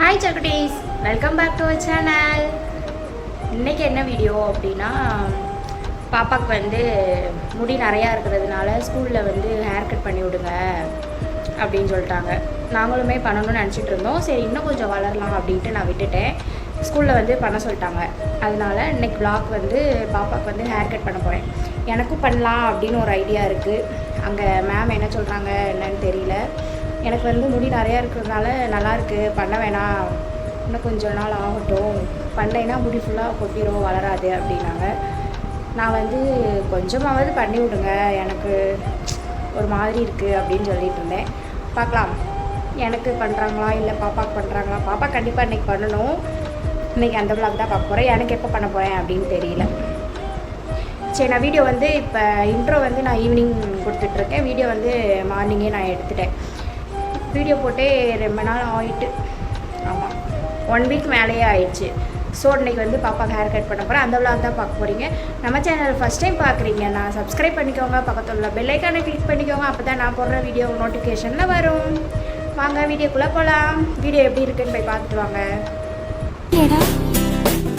Hi சக்குட்டீஸ் welcome back to our channel இன்றைக்கி என்ன video அப்படின்னா பாப்பாவுக்கு வந்து முடி நிறையா இருக்கிறதுனால ஸ்கூலில் வந்து ஹேர் கட் பண்ணி விடுங்க அப்படின்னு சொல்லிட்டாங்க. நாங்களுமே பண்ணணும்னு நினச்சிட்டு இருந்தோம். சரி இன்னும் கொஞ்சம் வளரலாம் அப்படின்ட்டு நான் விட்டுட்டேன். ஸ்கூலில் வந்து பண்ண சொல்லிட்டாங்க. அதனால இன்னைக்கு பிளாக் வந்து பாப்பாவுக்கு வந்து ஹேர் கட் பண்ண போகிறேன் எனக்கும் பண்ணலாம் அப்படின்னு ஒரு ஐடியா இருக்குது அங்கே மேம் என்ன சொல்கிறாங்க என்னன்னு தெரியல. எனக்கு வந்து முடி நிறையா இருக்கிறதுனால நல்லாயிருக்கு பண்ண வேணாம். இன்னும் கொஞ்சம் நாள் ஆகட்டும். பண்ணலைன்னா முடி ஃபுல்லாக கொட்டிரும் வளராது அப்படின்னாங்க. நான் வந்து கொஞ்சமாவது பண்ணி விடுங்க. எனக்கு ஒரு மாதிரி இருக்குது அப்படின்னு சொல்லிட்டு இருந்தேன். பார்க்கலாம். எனக்கு பண்ணுறாங்களா இல்லை பாப்பாவுக்கு பண்ணுறாங்களா பாப்பா கண்டிப்பாக இன்றைக்கி பண்ணணும். இன்றைக்கி அந்த விளாக் தான் பார்க்க போகிறேன் எனக்கு எப்போ பண்ண போகிறேன் அப்படின்னு தெரியல. சரி நான் வீடியோ வந்து இப்போ இன்ட்ரோ வந்து நான் ஈவினிங் கொடுத்துட்ருக்கேன் வீடியோ வந்து மார்னிங்கே நான் எடுத்துட்டேன். வீடியோ போட்டே ரொம்ப நாள் ஆயிட்டு. ஆமாம் ஒன் வீக் மேலேயே ஆயிடுச்சு. ஸோ இன்றைக்கி வந்து பாப்பா ஹேர் கட் பண்ண போகிறேன் அந்த விளாக் தான் பார்க்க போகிறீங்க நம்ம சேனல் ஃபஸ்ட் டைம் பார்க்குறீங்க நான் சப்ஸ்கிரைப் பண்ணிக்கோங்க பக்கத்தில் உள்ள பெல் கிளிக் பண்ணிக்கோங்க. அப்போ தான் நான் போடுற வீடியோ நோட்டிஃபிகேஷனில் வரும். வாங்க வீடியோக்குள்ளே போகலாம் வீடியோ எப்படி இருக்குன்னு போய் பார்த்துட்டு வாங்க. எடா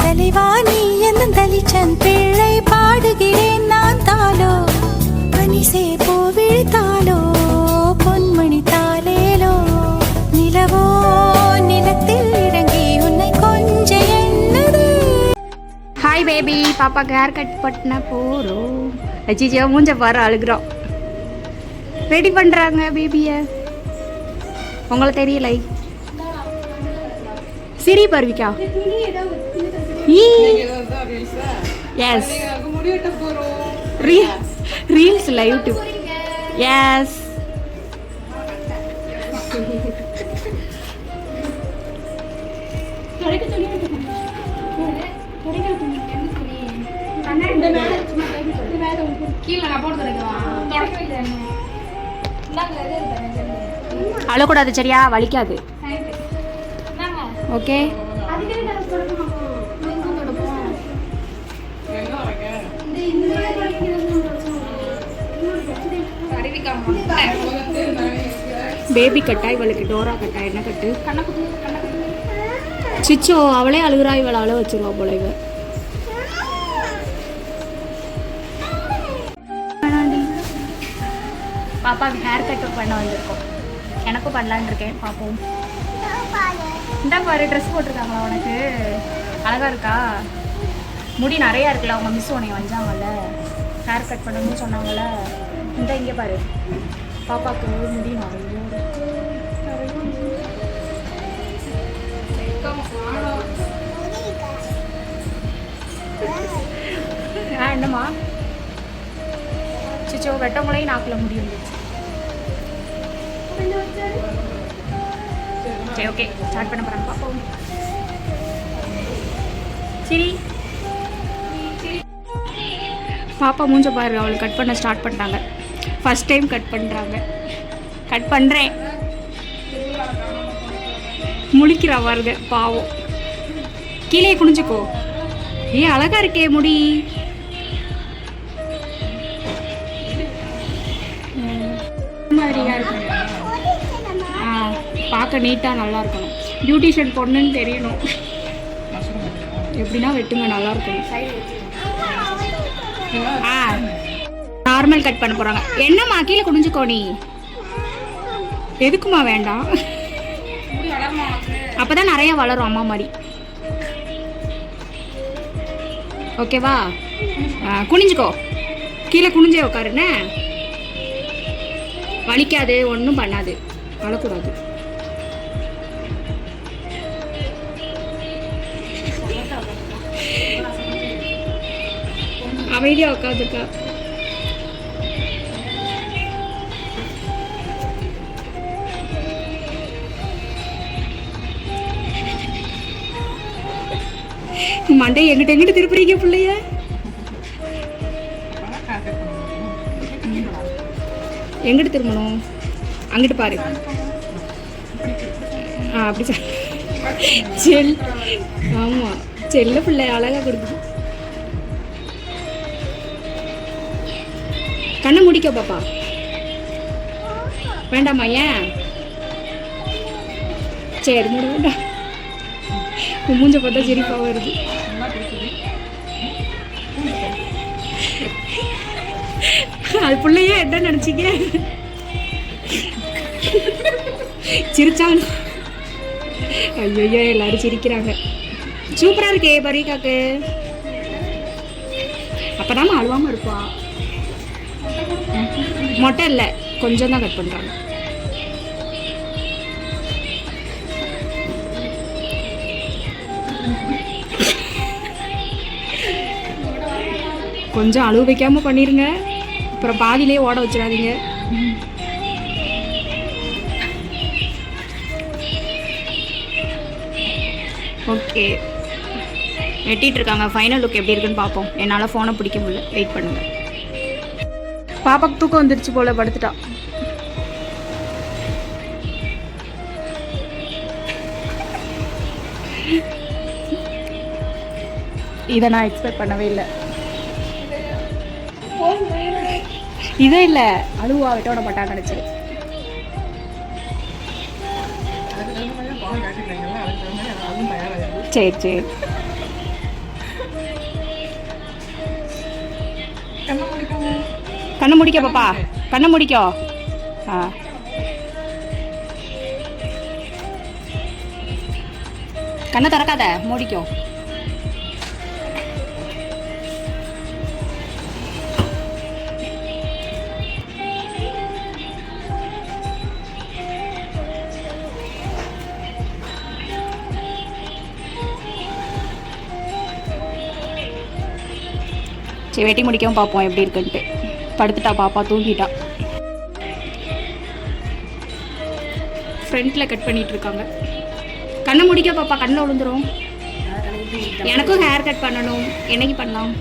தெளிவானி என்னும் தலிச்சன் பிள்ளை பாடுகிறேன் நான் தாளோ பனிசே பூ ஹாய் பேபி பாப்பாக்கு ஹேர் கட் பண்ண போகிறோம் அச்சிச்சோ மூஞ்ச பாரு அழுகிறோம். ரெடி பண்ணுறாங்க பேபியை உங்களை தெரியலை? சிரி பருவிக்கா yes reels live YouTube. Yes அழக்கூடாது சரியா? வலிக்காது. ஓகே. பேபி கட்டா இவளுக்கு டோரா கட்டா என்ன கட்டு? சிச்சோ அவளே அழுகுறா இவளை அழ வச்சிருவா போல இவ. பாப்பாவுக்கு ஹேர் கட் பண்ண வந்திருக்கோம். எனக்கும் பண்ணலான்னு இருக்கேன் பார்ப்போம் இந்த பாரு ட்ரெஸ் போட்டிருக்காங்களா உனக்கு? அழகா இருக்கா? முடி நிறையா இருக்குல்ல அவங்க மிஸ் உன்னை வந்தாங்கல்ல. ஹேர் கட் பண்ணணும்னு சொன்னாங்கல்ல. இந்த இங்கே பாரு. பாப்பாவுக்கு முடி நிறைய ஆ என்னம்மா? சிச்சோ வெட்டவங்களையும் நாக்கில் முடி வந்துச்சு சரி ஓகே ஸ்டார்ட் பண்ண போகிறாங்க பார்ப்போம். சரி. பாப்பா மூஞ்ச பாரு அவளுக்கு கட் பண்ண ஸ்டார்ட் பண்ணிட்டாங்க. ஃபர்ஸ்ட் டைம் கட் பண்ணுறாங்க கட் பண்ணுறேன் முழிக்கிறா பாருங்க பாவம். கீழே குனிஞ்சுக்கோ. ஏ அழகா இருக்கே முடி. பார்க்க நீட்டாக நல்லா இருக்கணும் பியூட்டிஷியன் பொண்ணுன்னு தெரியணும். எப்படின்னா வெட்டுங்க நல்லா இருக்கணும் ஆ. நார்மல் கட் பண்ண போகிறாங்க என்னம்மா கீழே குனிஞ்சுக்கோ நீ. எதுக்குமா வேண்டாம். அப்பதான் நிறையா வளரும் அம்மா மாதிரி. ஓகேவா? குனிஞ்சுக்கோ. கீழே குனிஞ்சே உட்காருண்ணே வலிக்காது ஒன்றும் பண்ணாது. அழக்கூடாது அமைதியாக உட்காந்துருக்கா மண்டை எங்கிட்ட எங்கிட்ட திருப்புறீங்க பிள்ளைய? எங்கிட்ட திரும்பணும்? அங்கிட்டு பாரு. ஆ அப்படி செல். ஆமாம் செல்ல பிள்ளை அழகாக கொடுக்குது. கண்ணை முடிக்க பாப்பா. வேண்டாமா ஏன்? சரி மூட வேண்டாம் மூஞ்ச பார்த்தா சிரிப்பாக வருது. அது பிள்ளையே என்ன நினச்சிக்க சிரிச்சாங்க ஐயோ எல்லாரும் சிரிக்கிறாங்க. சூப்பராக இருக்கே பரிகாக்கு. அப்போதான் அழுவாமல் இருப்பா. மொட்டை இல்லை கொஞ்சம் தான் கட் பண்ணுறாங்க கொஞ்சம் அழுவ வைக்காம பண்ணிருங்க. அப்புறம் பாதியிலே ஓட வச்சிடாதீங்க. ஓகே. வெட்டிட்டு இருக்காங்க. ஃபைனல் லுக் எப்படி இருக்குன்னு பார்ப்போம். என்னால் ஃபோனை பிடிக்க முடியல. வெயிட் பண்ணுங்கள் பாப்பாக்கு தூக்கம் வந்துருச்சு போல படுத்துட்டா. இதை நான் எக்ஸ்பெக்ட் பண்ணவே இல்லை. இதே இல்லை அழுவா விட்டோட பட்டா நினச்சது சரி சரி. கண்ணை முடிக்க பாப்பா. கண்ணை முடிக்கோ. ஆ. கண்ணை திறக்காத மூடிக்கோ. சரி வெட்டி முடிக்கவும் பார்ப்போம் எப்படி இருக்குன்ட்டு. படுத்துட்டா பாப்பா தூங்கிட்டா. ஃப்ரண்ட்டில் கட் பண்ணிட்டு இருக்காங்க கண்ணை முடிக்க பாப்பா கண்ணில் விழுந்துரும். எனக்கும் ஹேர் கட் பண்ணணும். என்னைக்கு பண்ணலாம்?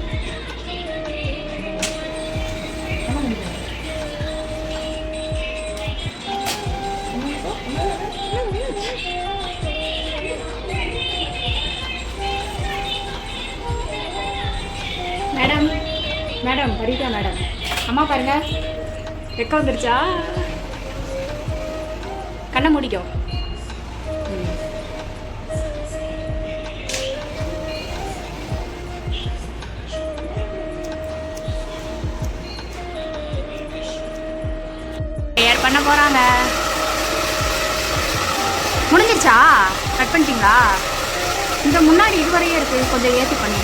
மேடம் மேடம் பரிதா மேடம் அம்மா பாருங்க. வெக்க வந்துருச்சா? கண்ணை முடிக்கும் ஏர் பண்ண போறாங்க? முடிஞ்சிருச்சா? கட் பண்ணிட்டீங்களா? இந்த முன்னாடி இதுவரையே இருக்கு. கொஞ்சம் ஏற்றி பண்ணி.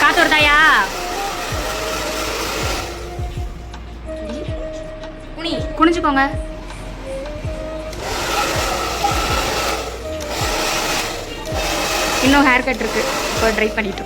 காத்து வருதாயா? குனிஞ்சுக்கோங்க இன்னும் ஹேர் கட் இருக்கு. இப்போ ட்ரை பண்ணிட்டு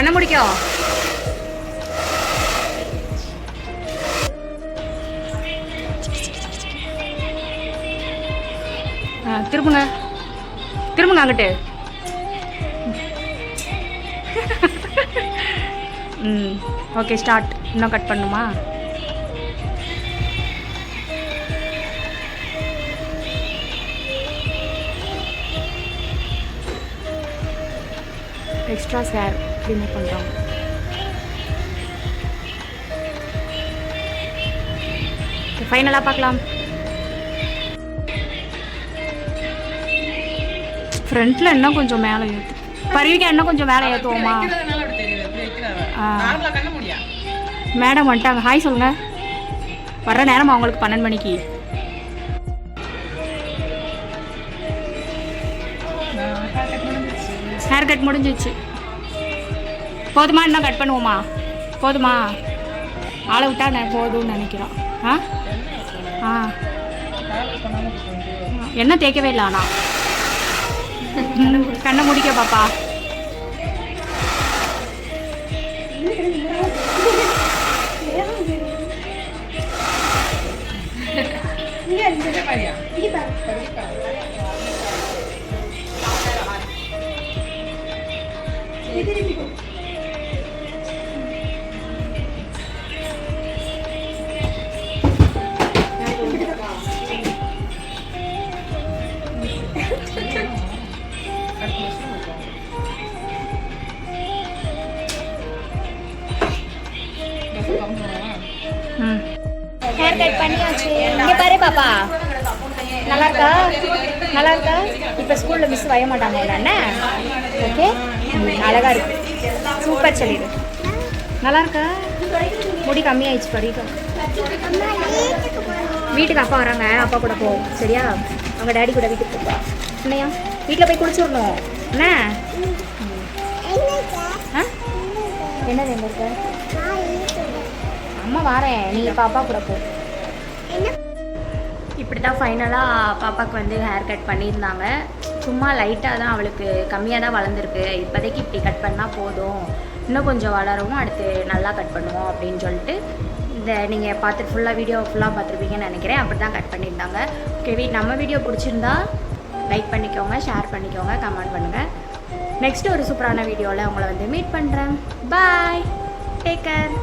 கண்ணை முடிக்கோ. ஆ, திரும்புங்க. திரும்புங்க அங்கிட்டு. ம் ஓகே ஸ்டார்ட் இன்னும் கட் பண்ணுமா? எக்ஸ்ட்ரா சார் ரிமூவ் பண்ணுறோம் ஃபைனலாக பார்க்கலாம் ஃப்ரண்ட்டில் இன்னும் கொஞ்சம் மேலே ஏற்று பருவிக்கு இன்னும் கொஞ்சம் மேலே ஏற்றுவோமா மேடம் வந்துட்டாங்க ஹாய் சொல்லுங்க. வர்ற நேரம் அவங்களுக்கு பன்னெண்டு மணிக்கு. ஹேர் கட் முடிஞ்சிச்சு. போதுமா இன்னும் கட் பண்ணுவோமா? போதுமா? ஆளை விட்டா நான் போதும்னு நினைக்கிறோம். ஆ? ஆ. என்ன தேய்க்கவே இல்லை ஆனால் கண்ணை முடிக்க பாப்பா. இந்த ஹேர் கட் பண்ணியாச்சு. இங்கே பாரு பாப்பா. நல்லா இருக்கா நல்லா இருக்கா இப்போ ஸ்கூலில் மிஸ் வய மாட்டாங்க என்ன? ஓகே அழகா இருக்கு. சூப்பர் சொல்லிடு நல்லா இருக்கா முடி கம்மியாயிடுச்சு படிக்க வீட்டுக்கு அப்பா வராங்க. அப்பா கூட போவோம் சரியா? அவங்க டேடி கூட வீட்டுக்கு போப்பா என்னையா? வீட்டில் போய் குளிச்சுடணும். என்ன? ஆ? என்னது எங்க இருக்க? அம்மா வரேன். நீங்கள் பாப்பா கூட போ. இப்படி தான் ஃபைனலாக பாப்பாவுக்கு வந்து ஹேர் கட் பண்ணியிருந்தாங்க. சும்மா லைட்டாக தான் அவளுக்கு கம்மியாக தான் வளர்ந்துருக்கு. இப்போதைக்கு இப்படி கட் பண்ணால் போதும். இன்னும் கொஞ்சம் வளரவும் அடுத்து நல்லா கட் பண்ணுவோம் அப்படின்னு சொல்லிட்டு இந்த நீங்கள் பார்த்து ஃபுல்லாக வீடியோ ஃபுல்லாக பார்த்துருப்பீங்கன்னு நினைக்கிறேன். அப்படி தான் கட் பண்ணியிருந்தாங்க. ஓகே வீ நம்ம வீடியோ பிடிச்சிருந்தா லைக் பண்ணிக்கோங்க ஷேர் பண்ணிக்கோங்க கமெண்ட் பண்ணுங்கள் நெக்ஸ்ட் ஒரு சூப்பரான வீடியோவில் உங்களை வந்து மீட் பண்ணுறேன் பாய் டேக் கேர்